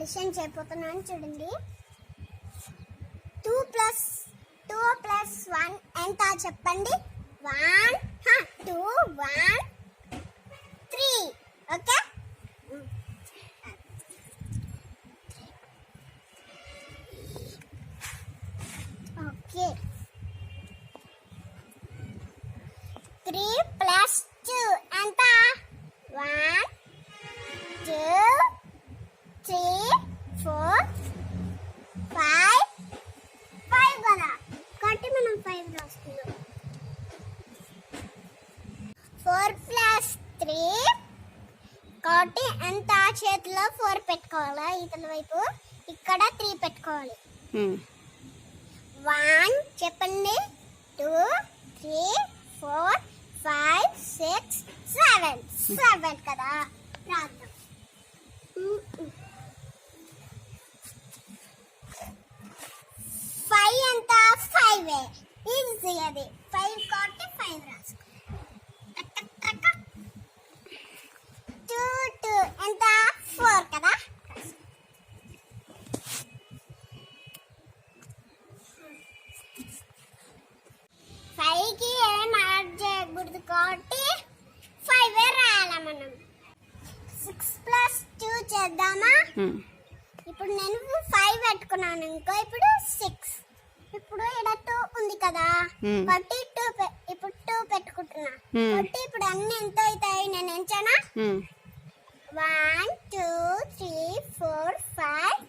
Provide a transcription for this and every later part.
Addition చేయబోతున్నాను చూడండి. Two plus two plus one ఎంత చెప్పండి? One two one three okay? Okay. Three four plus three. కాబట్టి ఎంత చేతిలో ఫోర్ పెట్టుకోవాలా? ఇతల వైపు. ఇక్కడ త్రీ పెట్టుకోవాలి. వన్ చెప్పండి. Two three four five six seven. Seven కదా. రాద్దాం ఫైవ్ ఎంత? ఫైవ్. ఈజీ అది. ఫైవ్ కాబట్టి కాబట్టి ఫైవ్ రాయాలి మనం? సిక్స్ ప్లస్ టూ చేద్దామా? ఇప్పుడు నేను ఫైవ్ పెట్టుకున్నాను ఇంకో ఇప్పుడు సిక్స్ ఇప్పుడు ఇక్కడ టూ ఉంది కదా. కాబట్టి టూ ఇప్పుడు టూ పెట్టుకుంటున్నా. కాబట్టి ఇప్పుడు అన్ని ఎంత అవుతాయి నేను ఎంచానా one two three four five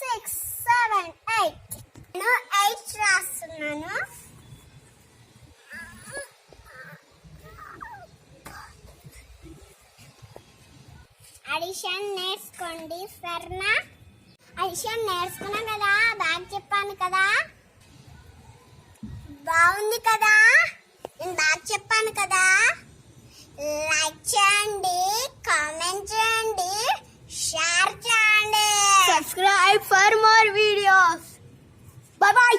six seven eight నేను ఎయిట్ రాస్తున్నాను. అడిషన్ నేర్చుకోండి సరేనా అడిషన్ నేర్చుకున్నాం కదా బాగా చెప్పాను కదా. బాగుంది కదా? నేను బాగా చెప్పాను కదా. లైక్ చేయండి కామెంట్ చేయండి షేర్ చేయండి. Subscribe for more videos. Bye bye.